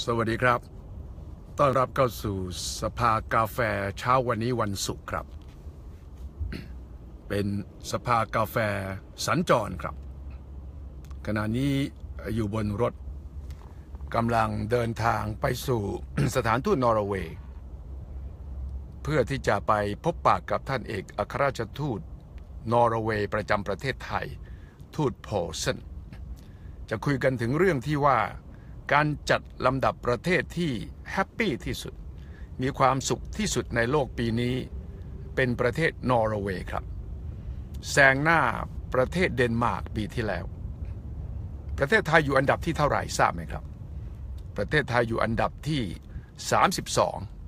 สวัสดีครับ ต้อนรับเข้าสู่สภากาแฟเช้าวันนี้วันศุกร์ครับ เป็นสภากาแฟสัญจรครับ ขณะนี้อยู่บนรถกำลังเดินทางไปสู่สถานทูตนอร์เวย์ เพื่อที่จะไปพบปากกับท่านเอกอัครราชทูตนอร์เวย์ประจำประเทศไทย ทูตโพเซนจะคุยกันถึงเรื่องที่ว่า การจัดลำดับประเทศที่แฮปปี้ที่สุด มีความสุขที่สุดในโลกปีนี้ เป็นประเทศนอร์เวย์ครับแซงหน้าประเทศเดนมาร์กปีที่แล้ว ประเทศไทยอยู่อันดับที่เท่าไหร่ทราบไหมครับ ประเทศไทยอยู่อันดับที่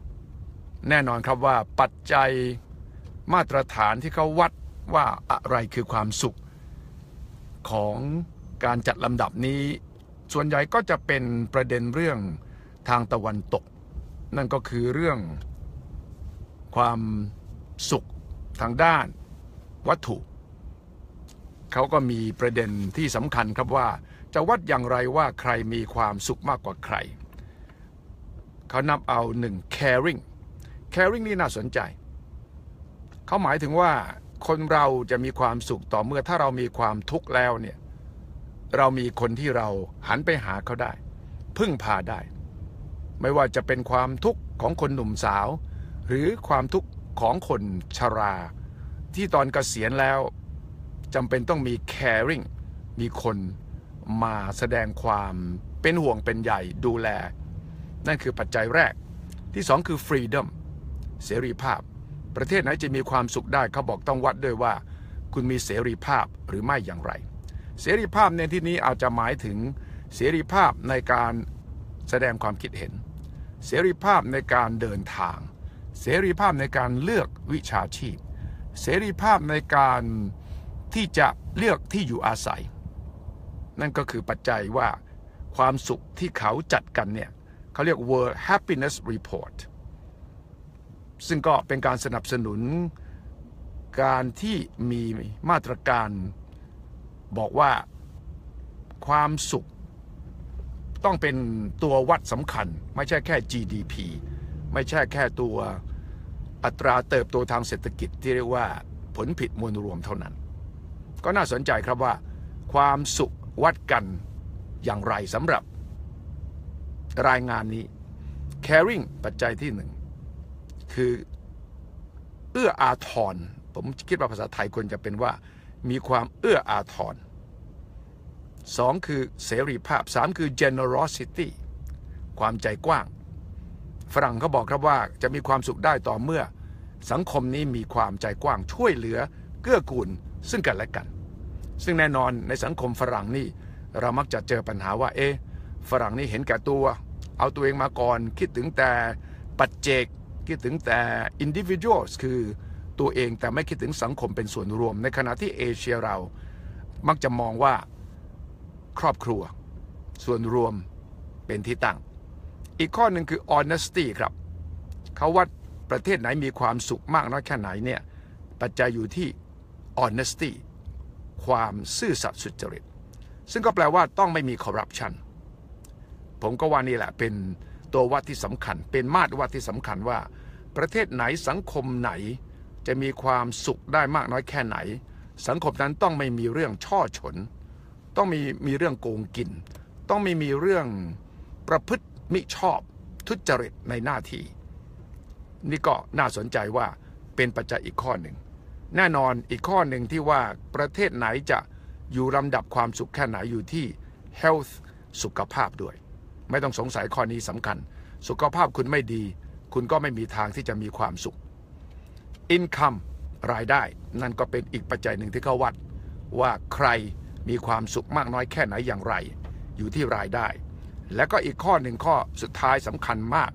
32 แน่นอนครับว่าปัจจัยมาตรฐานที่เขาวัดว่าอะไรคือความสุขของการจัดลำดับนี้ ส่วนใหญ่ก็จะเป็นประเด็นเรื่องทางตะวันตก นั่นก็คือเรื่องความสุขทางด้านวัตถุ เขาก็มีประเด็นที่สำคัญครับว่าจะวัดอย่างไรว่าใครมีความสุขมากกว่าใคร เขานับเอาหนึ่ง caring caring นี่น่าสนใจ เขาหมายถึงว่าคนเราจะมีความสุขต่อเมื่อถ้าเรามีความทุกข์แล้วเนี่ย เรามีคนที่เราหันไปหาเขาได้ พึ่งพาได้ ไม่ว่าจะเป็นความทุกข์ของคนหนุ่มสาว หรือความทุกข์ของคนชรา ที่ตอนเกษียณแล้วจำเป็นต้องมี caring มีคนมาแสดงความเป็นห่วงเป็นใหญ่ดูแล นั่นคือปัจจัยแรกที่สองคือ freedom เสรีภาพ ประเทศไหนจะมีความสุขได้เขาบอกต้องวัดด้วยว่า คุณมีเสรีภาพหรือไม่อย่างไร เสรีภาพในที่นี้อาจจะหมายถึงเสรีภาพในการแสดงความคิดเห็น เสรีภาพในการเดินทาง เสรีภาพในการเลือกวิชาชีพ เสรีภาพในการที่จะเลือกที่อยู่อาศัย นั่นก็คือปัจจัยว่าความสุขที่เขาจัดกันเนี่ยเขาเรียก World Happiness Report ซึ่งก็เป็นการสนับสนุนการที่มีมาตรการ บอกว่าความสุข ต้องเป็นตัววัดสำคัญ ไม่ใช่แค่ GDP ไม่ใช่แค่ตัวอัตราเติบโตทางเศรษฐกิจที่เรียกว่าผลผิดมวลรวมเท่านั้น ก็น่าสนใจครับว่า ความสุขวัดกันอย่างไรสำหรับรายงานนี้ caring ปัจจัยที่หนึ่ง คือเอื้ออาทร ผมคิดว่าภาษาไทยควรจะเป็นว่า มีความเอื้ออาทรสองคือเสรีภาพสามคือ generosity ความใจกว้าง ฝรั่งเขาบอกครับว่าจะมีความสุขได้ต่อเมื่อ สังคมนี้มีความใจกว้างช่วยเหลือเกื้อกูลซึ่งกันและกัน ซึ่งแน่นอนในสังคมฝรั่งนี่เรามักจะเจอปัญหาว่าเอ๊ะฝรั่งนี่เห็นแก่ตัว เอาตัวเองมาก่อน คิดถึงแต่ปัจเจกคิดถึงแต่ individuals คือ ตัวเองแต่ไม่คิดถึงสังคมเป็นส่วนรวม ในขณะที่เอเชียเรามักจะมองว่าครอบครัว ส่วนรวมเป็นที่ตั้ง อีกข้อหนึ่งคือ honesty ครับเขาวัดประเทศไหนมีความสุขมากน้อยแค่ไหนเนี่ยปัจจัยอยู่ที่ honesty ความซื่อสัตย์สุจริต ซึ่งก็แปลว่าต้องไม่มี corruption ผมก็ว่านี่แหละเป็นตัววัดที่สำคัญ เป็นมาตรวัดที่สำคัญว่า ประเทศไหนสังคมไหน จะมีความสุขได้มากน้อยแค่ไหน สังคมนั้นต้องไม่มีเรื่องช่อฉน ต้องมีมีเรื่องโกงกิน ต้องไม่มีเรื่องประพฤติมิชอบทุจริตในหน้าที่ นี่ก็น่าสนใจว่าเป็นปัจจัยอีกข้อหนึ่ง แน่นอนอีกข้อหนึ่งที่ว่าประเทศไหนจะอยู่ลำดับความสุขแค่ไหนอยู่ที่ health สุขภาพด้วย ไม่ต้องสงสัยข้อนี้สำคัญ สุขภาพคุณไม่ดี คุณก็ไม่มีทางที่จะมีความสุข income รายได้ นั่นก็เป็นอีกปัจจัยหนึ่งที่เขาวัด ว่าใครมีความสุขมากน้อยแค่ไหนอย่างไร อยู่ที่รายได้ และก็อีกข้อหนึ่งข้อสุดท้ายสำคัญมาก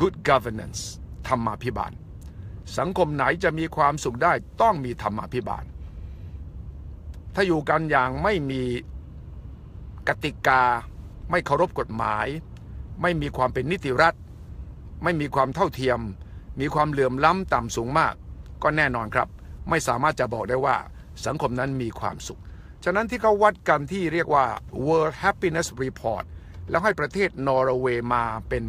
good governance ธรรมาภิบาล สังคมไหนจะมีความสุขได้ต้องมีธรรมาภิบาล ถ้าอยู่กันอย่างไม่มีกติกา ไม่เคารพกฎหมาย ไม่มีความเป็นนิติรัฐ ไม่มีความเท่าเทียม มีความเหลื่อมล้ำต่ำสูงมาก ก็แน่นอนครับ ไม่สามารถจะบอกได้ว่าสังคมนั้นมีความสุข ฉะนั้นที่เขาวัดกันที่เรียกว่า World Happiness Report แล้วให้ประเทศนอร์เวย์มาเป็น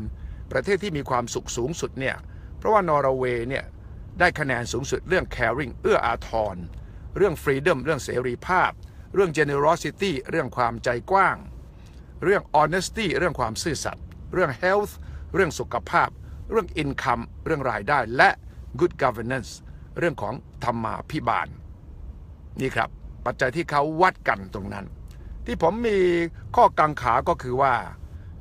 ประเทศที่มีความสุขสูงสุดเนี่ยเพราะว่านอร์เวย์เนี่ยได้คะแนนสูงสุดเรื่อง caring เอื้ออาทร เรื่อง freedom เรื่องเสรีภาพ เรื่อง generosity เรื่องความใจกว้าง เรื่อง honesty เรื่องความซื่อสัตย์เรื่อง health เรื่องสุขภาพ เรื่อง income เรื่องรายได้และ good governance เรื่องของธรรมาภิบาล นี่ครับ ปัจจัยที่เขาวัดกันตรงนั้น ที่ผมมีข้อกังขาก็คือว่า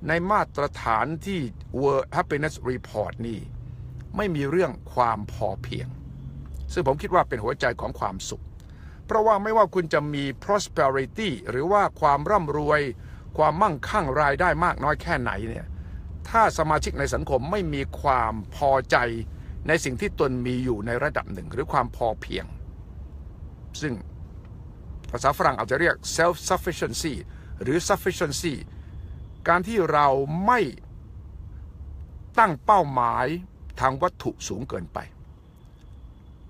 ในมาตรฐานที่ World Happiness Report นี่ ไม่มีเรื่องความพอเพียง ซึ่งผมคิดว่าเป็นหัวใจของความสุข เพราะว่าไม่ว่าคุณจะมี prosperity หรือว่าความร่ำรวย ความมั่งคั่งรายได้มากน้อยแค่ไหนเนี่ย ถ้าสมาชิกในสังคมไม่มีความพอใจในสิ่งที่ตนมีอยู่ในระดับหนึ่งหรือความพอเพียง ซึ่งภาษาฝรั่งอาจจะเรียก self sufficiency หรือ sufficiency การที่เราไม่ตั้งเป้าหมายทางวัตถุสูงเกินไป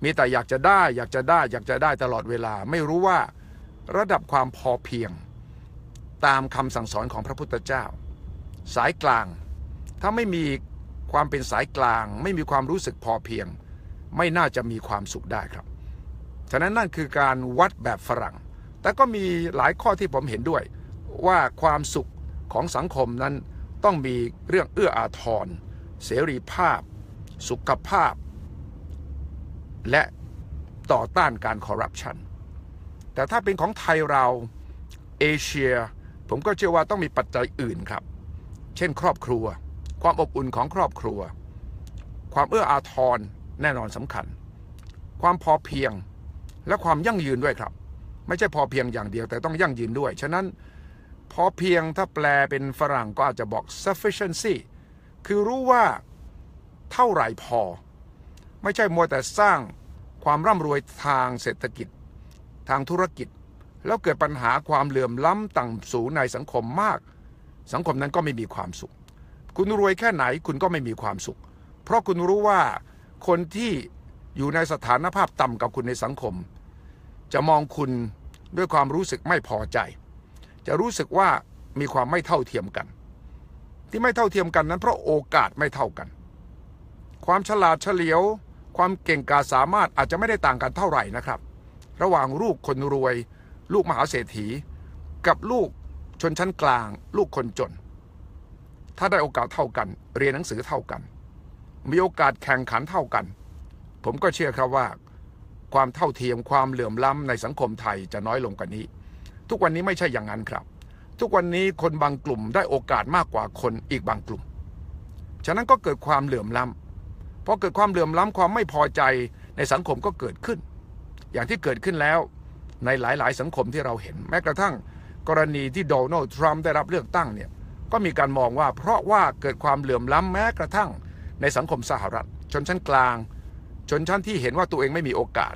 มีแต่อยากจะได้อยากจะได้อยากจะได้ตลอดเวลาไม่รู้ว่าระดับความพอเพียง ตามคำสั่งสอนของพระพุทธเจ้า สายกลาง ถ้าไม่มีความเป็นสายกลาง ไม่มีความรู้สึกพอเพียง ไม่น่าจะมีความสุขได้ครับ ฉะนั้นนั่นคือการวัดแบบฝรั่ง แต่ก็มีหลายข้อที่ผมเห็นด้วย ว่าความสุขของสังคมนั้นต้องมีเรื่องเอื้ออาทร เสรีภาพ สุขภาพ และต่อต้านการคอร์รัปชัน แต่ถ้าเป็นของไทยเราเอเชีย ผมก็เชื่อว่าต้องมีปัจจัยอื่นครับ เช่นครอบครัว ความอบอุ่นของครอบครัว ความเอื้ออาทรแน่นอนสำคัญ ความพอเพียงและความยั่งยืนด้วยครับ ไม่ใช่พอเพียงอย่างเดียวแต่ต้องยั่งยืนด้วย ฉะนั้นพอเพียงถ้าแปลเป็นฝรั่งก็อาจจะบอก sufficiency คือรู้ว่าเท่าไหร่พอ ไม่ใช่มัวแต่สร้างความร่ำรวยทางเศรษฐกิจ ทางธุรกิจ แล้วเกิดปัญหาความเหลื่อมล้ำต่างสูงในสังคมมาก สังคมนั้นก็ไม่มีความสุข คุณรวยแค่ไหนคุณก็ไม่มีความสุข เพราะคุณรู้ว่าคนที่อยู่ในสถานภาพต่ำกับคุณในสังคม จะมองคุณด้วยความรู้สึกไม่พอใจ จะรู้สึกว่ามีความไม่เท่าเทียมกัน ที่ไม่เท่าเทียมกันนั้นเพราะโอกาสไม่เท่ากัน ความฉลาดเฉลียว ความเก่งกาจสามารถอาจจะไม่ได้ต่างกันเท่าไหร่นะครับ ระหว่างลูกคนรวย ลูกมหาเศรษฐี กับลูกชนชั้นกลาง ลูกคนจน ถ้าได้โอกาสเท่ากัน เรียนหนังสือเท่ากัน มีโอกาสแข่งขันเท่ากัน ผมก็เชื่อครับว่า ความเท่าเทียมความเหลื่อมล้ำในสังคมไทยจะน้อยลงกว่านี้ ทุกวันนี้ไม่ใช่อย่างนั้นครับ ทุกวันนี้คนบางกลุ่มได้โอกาสมากกว่าคนอีกบางกลุ่ม ฉะนั้นก็เกิดความเหลื่อมล้ำพอเกิดความเหลื่อมล้ำความไม่พอใจในสังคมก็เกิดขึ้น อย่างที่เกิดขึ้นแล้วในหลาย ๆ สังคมที่เราเห็น แม้กระทั่งกรณีที่โดนัลด์ทรัมป์ได้รับเลือกตั้งเนี่ย ก็มีการมองว่าเพราะว่าเกิดความเหลื่อมล้ำแม้กระทั่งในสังคมสหรัฐ ชนชั้นกลาง ชนชั้นที่เห็นว่าตัวเองไม่มีโอกาส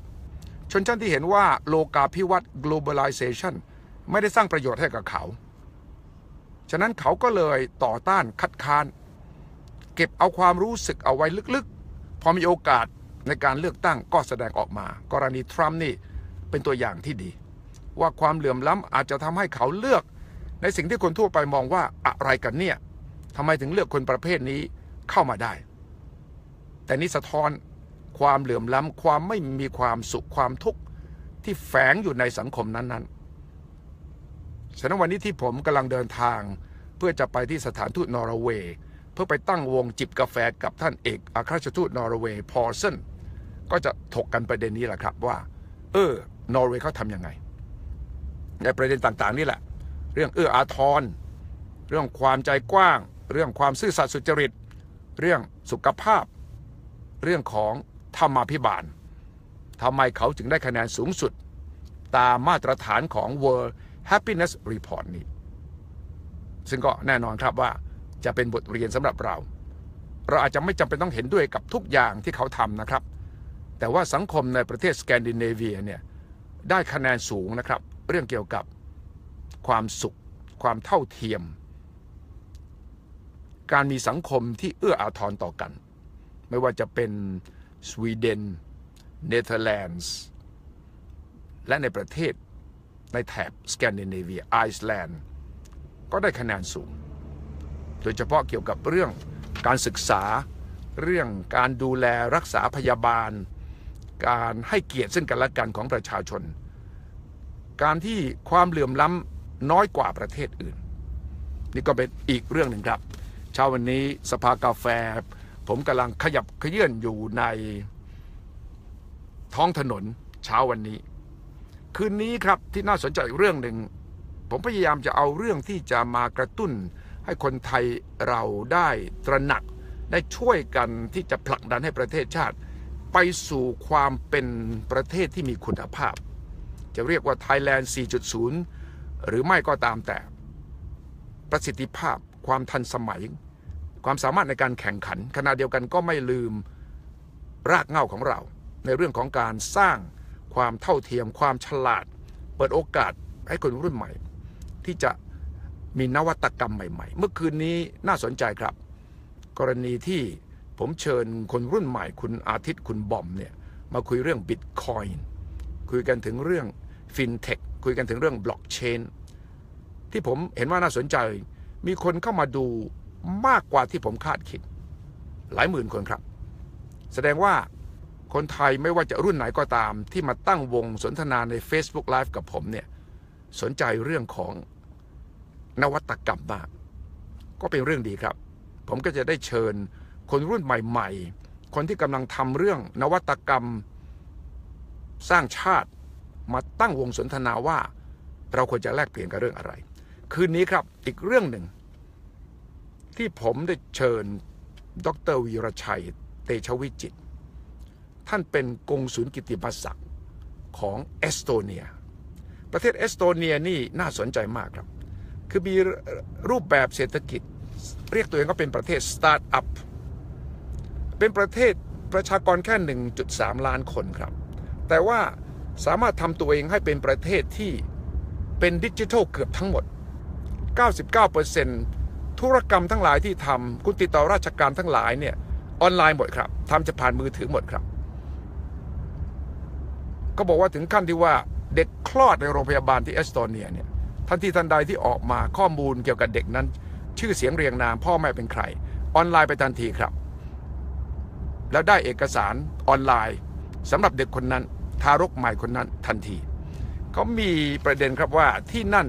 ชนชั้นที่เห็นว่าโลกาภิวัตน์ globalization ไม่ได้สร้างประโยชน์ให้กับเขา ฉะนั้นเขาก็เลยต่อต้านคัดค้าน เก็บเอาความรู้สึกเอาไว้ลึกๆ พอมีโอกาสในการเลือกตั้งก็แสดงออกมา กรณีทรัมป์นี่เป็นตัวอย่างที่ดี ว่าความเหลื่อมล้ำอาจจะทำให้เขาเลือก ในสิ่งที่คนทั่วไปมองว่าอะไรกันเนี่ยทำไมถึงเลือกคนประเภทนี้เข้ามาได้ แต่นี่สะท้อนความเหลื่อมล้ำความไม่มีความสุขความทุกข์ที่แฝงอยู่ในสังคมนั้นๆฉะนั้นวันนี้ที่ผมกำลังเดินทางเพื่อจะไปที่สถานทูตนอร์เวย์เพื่อไปตั้งวงจิบกาแฟกับท่านเอกอัครราชทูตนอร์เวย์พอลเซนก็จะถกกันประเด็นนี้แหละครับว่า เออนอร์เวย์เขาทำยังไง ในประเด็นต่างๆนี่แหละ รื่องเอื้ออาทร เรื่องความใจกว้าง เรื่องความซื่อสัตย์สุจริต เรื่องสุขภาพ เรื่องของธรรมาภิบาลทำไมเขาจึงได้คะแนนสูงสุด ตามมาตรฐานของ World Happiness Report นี้ ซึ่งก็แน่นอนครับว่าจะเป็นบทเรียนสำหรับเรา เราอาจจะไม่จำเป็นต้องเห็นด้วยกับทุกอย่างที่เขาทำนะครับ แต่ว่าสังคมในประเทศสแกนดิเนเวียเนี่ยได้คะแนนสูงนะครับ เรื่องเกี่ยวกับ ความสุข ความเท่าเทียม การมีสังคมที่เอื้ออาทรต่อกัน ไม่ว่าจะเป็นสวีเดน เนเธอร์แลนด์และในประเทศในแถบสแกนดิเนเวียไอซ์แลนด์ก็ได้คะแนนสูง โดยเฉพาะเกี่ยวกับเรื่องการศึกษา เรื่องการดูแลรักษาพยาบาล การให้เกียรติซึ่งกันและกันของประชาชน การที่ความเหลื่อมล้ำ น้อยกว่าประเทศอื่น นี่ก็เป็นอีกเรื่องหนึ่งครับ เช้าวันนี้สภากาแฟ ผมกำลังขยับขยื่นอยู่ในท้องถนนเช้าวันนี้ คืนนี้ครับที่น่าสนใจเรื่องหนึ่ง ผมพยายามจะเอาเรื่องที่จะมากระตุ้น ให้คนไทยเราได้ตระหนักได้ช่วยกันที่จะผลักดันให้ประเทศชาติ ไปสู่ความเป็นประเทศที่มีคุณภาพ จะเรียกว่า Thailand 4.0 หรือไม่ก็ตามแต่ ประสิทธิภาพความทันสมัย ความสามารถในการแข่งขันขณะเดียวกันก็ไม่ลืมรากเหง้าของเรา ในเรื่องของการสร้างความเท่าเทียม ความฉลาด เปิดโอกาสให้คนรุ่นใหม่ ที่จะมีนวัตกรรมใหม่ ๆ เมื่อคืนนี้น่าสนใจครับ กรณีที่ผมเชิญคนรุ่นใหม่ คุณอาทิตย์คุณบอมเนี่ยมาคุยเรื่องบิตคอยน์คุยกันถึงเรื่องฟินเทค คุยกันถึงเรื่องบล็อกเชนที่ผมเห็นว่าน่าสนใจ มีคนเข้ามาดูมากกว่าที่ผมคาดคิด หลายหมื่นคนครับ แสดงว่าคนไทยไม่ว่าจะรุ่นไหนก็ตาม ที่มาตั้งวงสนทนาใน Facebook Live กับผมเนี่ยสนใจเรื่องของนวัตกรรมมาก ก็เป็นเรื่องดีครับ ผมก็จะได้เชิญคนรุ่นใหม่ ๆ คนที่กำลังทำเรื่องนวัตกรรม สร้างชาติ มาตั้งวงสนทนาว่า เราควรจะแลกเปลี่ยนกับเรื่องอะไร คืนนี้ครับอีกเรื่องหนึ่ง ที่ผมได้เชิญดรวีรชัย เตชวิจิต ท่านเป็นกงสุลกิติมศักดิ์ของเอสโตเนีย ประเทศเอสโตเนียนี่น่าสนใจมากครับ คือมีรูปแบบเศรษฐกิจ เรียกตัวเองว่าเป็นประเทศสตาร์ทอัพเป็นประเทศประชากรแค่ 1.3 ล้านคนครับ แต่ว่า สามารถทำตัวเองให้เป็นประเทศที่เป็นดิจิทัลเกือบทั้งหมด 99%ธุรกรรมทั้งหลายที่ทำคุณติดต่อราชการทั้งหลายเนี่ยออนไลน์หมดครับทำจะผ่านมือถือหมดครับ ก็บอกว่าถึงขั้นที่ว่าเด็กคลอดในโรงพยาบาลที่เอสโตเนียเนี่ยทันทีทันใดที่ออกมาข้อมูลเกี่ยวกับเด็กนั้น ชื่อเสียงเรียงนามพ่อแม่เป็นใคร ออนไลน์ไปทันทีครับ แล้วได้เอกสารออนไลน์สำหรับเด็กคนนั้น ทารกใหม่คนนั้นทันที เขามีประเด็นครับว่าที่นั่น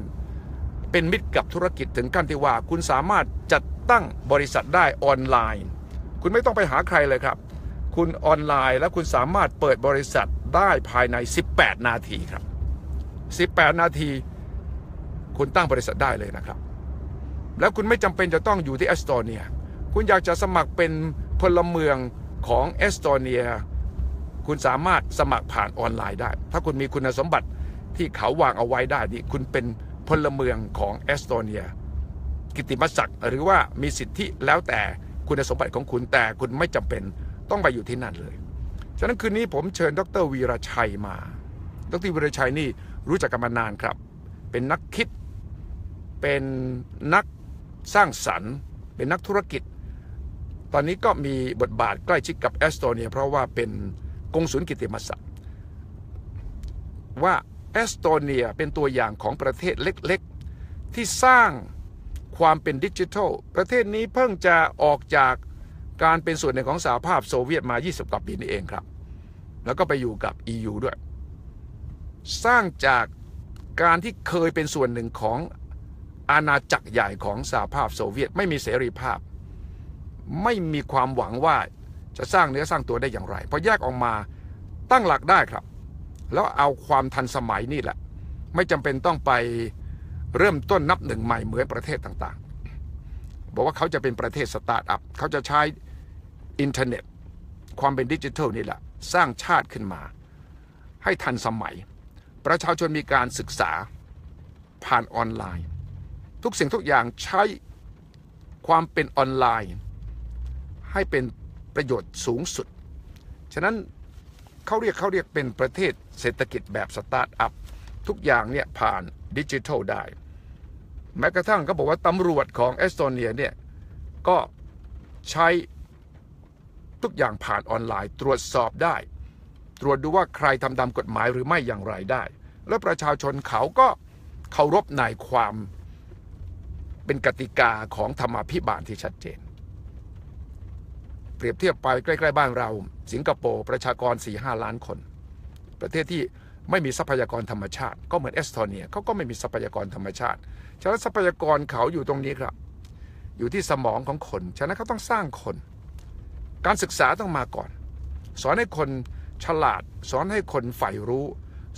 เป็นมิตรกับธุรกิจถึงขั้นที่ว่า คุณสามารถจัดตั้งบริษัทได้ออนไลน์ คุณไม่ต้องไปหาใครเลยครับ คุณออนไลน์แล้วคุณสามารถเปิดบริษัทได้ภายใน 18 นาทีครับ 18 นาที คุณตั้งบริษัทได้เลยนะครับ แล้วคุณไม่จำเป็นจะต้องอยู่ที่เอสโตเนีย คุณอยากจะสมัครเป็นพลเมืองของเอสโตเนีย คุณสามารถสมัครผ่านออนไลน์ได้ ถ้าคุณมีคุณสมบัติที่เขาวางเอาไว้ได้นี่คุณเป็นพลเมืองของเอสโตเนีย กิติมศักดิ์หรือว่ามีสิทธิแล้วแต่คุณสมบัติของคุณแต่คุณไม่จำเป็นต้องไปอยู่ที่นั่นเลย ฉะนั้นคืนนี้ผมเชิญดรวีรชัยมา ดรวีรชัยนี่รู้จักกันมานานครับ เป็นนักคิด เป็นนักสร้างสรรค์ เป็นนักธุรกิจ ตอนนี้ก็มีบทบาทใกล้ชิดกับเอสโตเนีย เพราะว่าเป็น กงสุลกิติมศักดิ์ว่าเอสโตเนียเป็นตัวอย่างของประเทศเล็กๆ ที่สร้างความเป็นดิจิทัล ประเทศนี้เพิ่งจะออกจากการเป็นส่วนหนึ่งของสหภาพโซเวียตมา 20 กว่าปีนี้เองครับ แล้วก็ไปอยู่กับ EU ด้วย สร้างจากการที่เคยเป็นส่วนหนึ่งของอาณาจักรใหญ่ของสหภาพโซเวียต ไม่มีเสรีภาพ ไม่มีความหวังว่า จะสร้างเนื้อสร้างตัวได้อย่างไรพอแยกออกมาตั้งหลักได้ครับ แล้วเอาความทันสมัยนี่แหละ ไม่จำเป็นต้องไปเริ่มต้นนับหนึ่งใหม่เหมือนประเทศต่างๆ บอกว่าเขาจะเป็นประเทศสตาร์ทอัพเขาจะใช้อินเทอร์เน็ต ความเป็นดิจิทัลนี่แหละ สร้างชาติขึ้นมา ให้ทันสมัย ประชาชนมีการศึกษาผ่านออนไลน์ ทุกสิ่งทุกอย่างใช้ความเป็นออนไลน์ ให้เป็น ประโยชน์สูงสุด ฉะนั้นเขาเรียกเขาเรียกเป็นประเทศเศรษฐกิจแบบสตาร์ทอัพทุกอย่างเนี่ยผ่านดิจิทัลได้ แม้กระทั่งเขาบอกว่าตำรวจของเอสโตเนียเนี่ยก็ใช้ทุกอย่างผ่านออนไลน์ตรวจสอบได้ ตรวจดูว่าใครทำตามกฎหมายหรือไม่อย่างไรได้ และประชาชนเขาก็เคารพในความเป็นกติกาของธรรมาภิบาลที่ชัดเจน เปรียบเทียบไปใกล้ ๆ บ้านเรา สิงคโปร์ประชากร 4-5 ล้านคน ประเทศที่ไม่มีทรัพยากรธรรมชาติ ก็เหมือนเอสโตเนียเขาก็ไม่มีทรัพยากรธรรมชาติ ฉะนั้นทรัพยากรเขาอยู่ตรงนี้ครับ อยู่ที่สมองของคน ฉะนั้นเขาต้องสร้างคน การศึกษาต้องมาก่อน สอนให้คนฉลาด สอนให้คนใฝ่รู้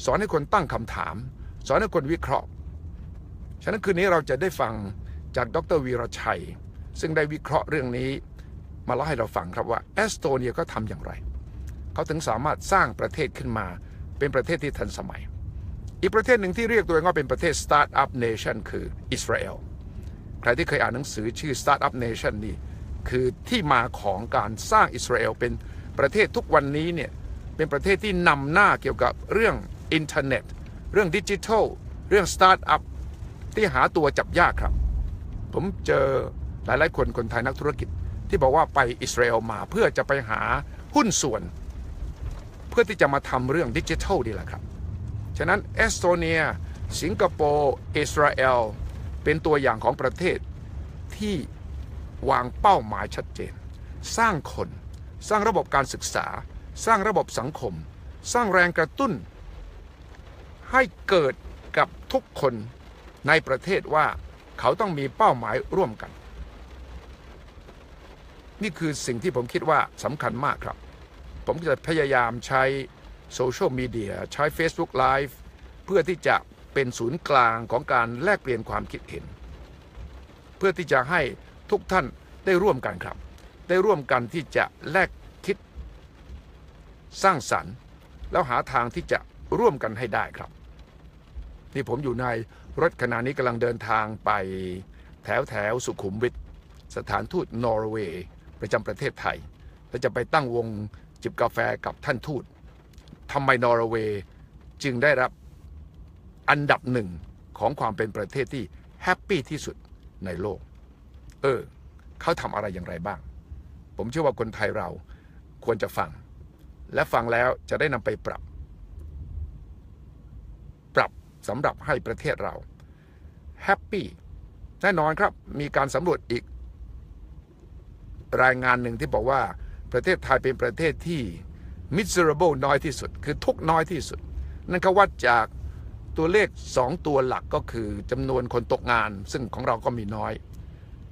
สอนให้คนตั้งคำถาม สอนให้คนวิเคราะห์ ฉะนั้นคืนนี้เราจะได้ฟังจากดรวีรชัย ซึ่งได้วิเคราะห์เรื่องนี้ มาเล่าให้เราฟังครับว่าเอสโตเนียก็ทำอย่างไร เขาถึงสามารถสร้างประเทศขึ้นมา เป็นประเทศที่ทันสมัย อีกประเทศหนึ่งที่เรียกตัวเองว่าเป็นประเทศ Startup Nation คืออิสราเอลใครที่เคยอ่านหนังสือชื่อ Startup Nation นี่คือที่มาของการสร้างอิสราเอลเป็นประเทศทุกวันนี้เนี่ยเป็นประเทศที่นำหน้าเกี่ยวกับเรื่องอินเทอร์เน็ต เรื่องดิจิทัล เรื่องสตาร์ทอัพที่หาตัวจับยากครับ ผมเจอหลายๆคนคนไทยนักธุรกิจ ที่บอกว่าไปอิสราเอลมาเพื่อจะไปหาหุ้นส่วน เพื่อที่จะมาทำเรื่องดิจิทัลนี่แหละครับ ฉะนั้นเอสโตเนีย สิงคโปร์อิสราเอลเป็นตัวอย่างของประเทศที่วางเป้าหมายชัดเจน สร้างคน สร้างระบบการศึกษา สร้างระบบสังคม สร้างแรงกระตุ้น ให้เกิดกับทุกคนในประเทศว่าเขาต้องมีเป้าหมายร่วมกัน นี่คือสิ่งที่ผมคิดว่าสำคัญมากครับ ผมจะพยายามใช้โซเชียลมีเดียใช้ Facebook Live เพื่อที่จะเป็นศูนย์กลางของการแลกเปลี่ยนความคิดเห็น เพื่อที่จะให้ทุกท่านได้ร่วมกันครับ ได้ร่วมกันที่จะแลกคิด สร้างสรรค์ แล้วหาทางที่จะร่วมกันให้ได้ครับ นี่ผมอยู่ในรถขณะนี้กำลังเดินทางไป แถวแถวสุขุมวิทสถานทูตนอร์เวย์ ประจำประเทศไทย และจะไปตั้งวงจิบกาแฟกับท่านทูตทำไมนอร์เวย์จึงได้รับอันดับหนึ่งของความเป็นประเทศที่แฮปปี้ที่สุดในโลก เออ เขาทำอะไรอย่างไรบ้าง ผมเชื่อว่าคนไทยเราควรจะฟัง และฟังแล้วจะได้นำไปปรับ ปรับสำหรับให้ประเทศเราแฮปปี้แน่นอนครับ มีการสำรวจอีก รายงานหนึ่งที่บอกว่าประเทศไทยเป็นประเทศที่ miserable น้อยที่สุด คือทุกน้อยที่สุด นั่นเขาวัดจากตัวเลข 2 ตัวหลักก็คือจำนวนคนตกงาน ซึ่งของเราก็มีน้อย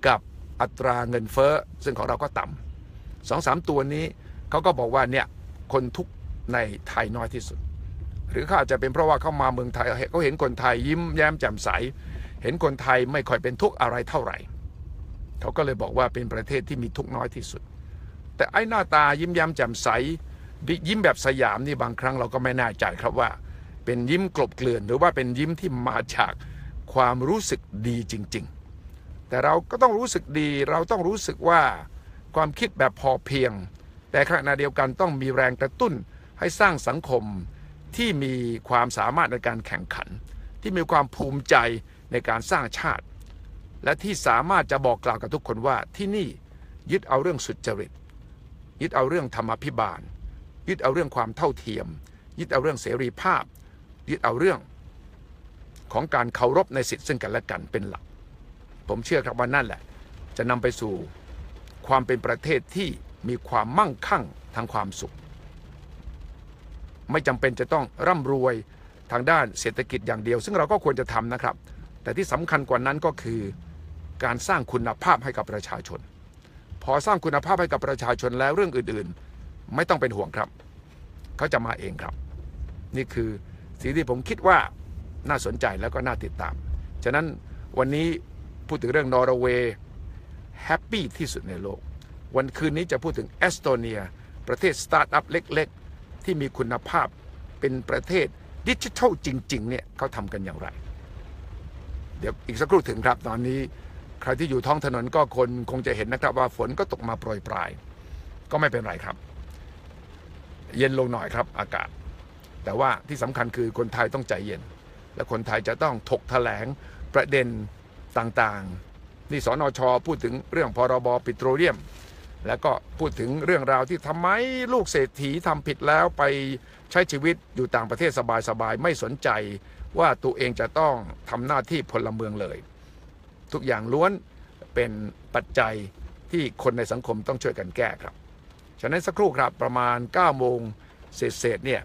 กับอัตราเงินเฟ้อ ซึ่งของเราก็ต่ำสองสามตัวนี้เขาก็บอกว่าเนี่ยคนทุกในไทยน้อยที่สุด หรือเขาอาจจะเป็นเพราะว่าเขามาเมืองไทยเขาเห็นคนไทยยิ้มแย้มแจ่มใส เห็นคนไทยไม่ค่อยเป็นทุกข์อะไรเท่าไหร่ เขาก็เลยบอกว่าเป็นประเทศที่มีทุกน้อยที่สุด แต่ไอ้หน้าตายิ้มย้มแจ่มใสยิ้มแบบสยามนี่บางครั้งเราก็ไม่แน่ใจครับว่า เป็นยิ้มกลบเกลื่อน หรือว่าเป็นยิ้มที่มาจากความรู้สึกดีจริง ๆ แต่เราก็ต้องรู้สึกดี เราต้องรู้สึกว่าความคิดแบบพอเพียง แต่ขณะเดียวกันต้องมีแรงกระตุ้นให้สร้างสังคมที่มีความสามารถในการแข่งขัน ที่มีความภูมิใจในการสร้างชาติ และที่สามารถจะบอกกล่าวกับทุกคนว่าที่นี่ยึดเอาเรื่องสุจริต ยึดเอาเรื่องธรรมพิบาล ยึดเอาเรื่องความเท่าเทียม ยึดเอาเรื่องเสรีภาพ ยึดเอาเรื่องของการเคารพในสิทธิ์ซึ่งกันและกันเป็นหลัก ผมเชื่อครับว่านั่นแหละ จะนำไปสู่ความเป็นประเทศที่มีความมั่งคั่งทางความสุข ไม่จำเป็นจะต้องร่ำรวยทางด้านเศรษฐกิจอย่างเดียว ซึ่งเราก็ควรจะทำนะครับ แต่ที่สำคัญกว่านั้นก็คือ การสร้างคุณภาพให้กับประชาชน พอสร้างคุณภาพให้กับประชาชนแล้วเรื่องอื่นๆ ไม่ต้องเป็นห่วงครับ เขาจะมาเองครับ นี่คือสิ่งที่ผมคิดว่าน่าสนใจแล้วก็น่าติดตาม ฉะนั้นวันนี้พูดถึงเรื่องนอร์เวย์แฮปปี้ที่สุดในโลก วันคืนนี้จะพูดถึงเอสโตเนีย ประเทศสตาร์ทอัพเล็ก ๆ ที่มีคุณภาพเป็นประเทศดิจิทัลจริง ๆ เนี่ยเขาทำกันอย่างไร เดี๋ยวอีกสักครู่ถึงครับตอนนี้ ใครที่อยู่ท้องถนนก็คนคงจะเห็นนะครับว่าฝนก็ตกมาโปรยปลาย ก็ไม่เป็นไรครับ เย็นลงหน่อยครับอากาศ แต่ว่าที่สำคัญคือคนไทยต้องใจเย็น และคนไทยจะต้องถกแถลงประเด็นต่างๆ นี่สนชพูดถึงเรื่องพรบปิโตรเลียม แล้วก็พูดถึงเรื่องราวที่ทำไมลูกเศรษฐีทำผิดแล้วไปใช้ชีวิตอยู่ต่างประเทศสบายๆไม่สนใจว่าตัวเองจะต้องทำหน้าที่พลเมืองเลย ทุกอย่างล้วนเป็นปัจจัยที่คนในสังคมต้องช่วยกันแก้ครับ ฉะนั้นสักครู่ครับประมาณ9โมงเศษๆเนี่ย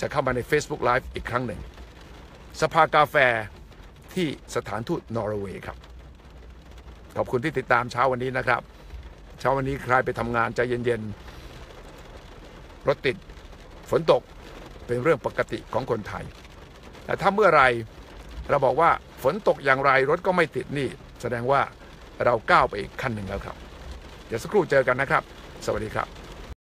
จะเข้ามาใน Facebook Live อีกครั้งหนึ่ง สภากาแฟที่สถานทูตนอร์เวย์ครับ ขอบคุณที่ติดตามเช้าวันนี้นะครับ เช้าวันนี้ใครไปทำงานใจเย็นๆ รถติดฝนตกเป็นเรื่องปกติของคนไทย แต่ถ้าเมื่อไรเราบอกว่า ฝนตกอย่างไรรถก็ไม่ติดนี่ แสดงว่าเราก้าวไปอีกขั้นหนึ่งแล้วครับ เดี๋ยวสักครู่เจอกันนะครับ สวัสดีครับ